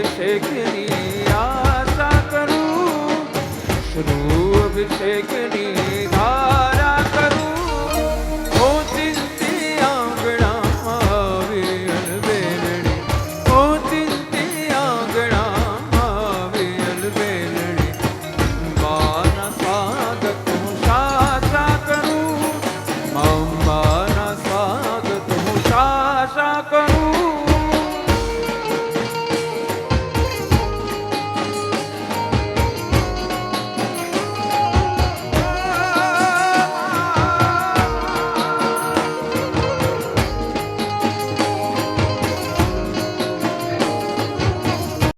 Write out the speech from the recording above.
અભિષેકની આશા કરું શ્રુ અભિષેકની ધારા કરું ઓ ચિંતી આંગણામાં આવે અલબેલણી ઓ ચિંતી આંગણામાં આવે અલબેલણી માના સ્વાગત હું સાસા કરું મમ્માના સ્વાગત હું સાસા કરું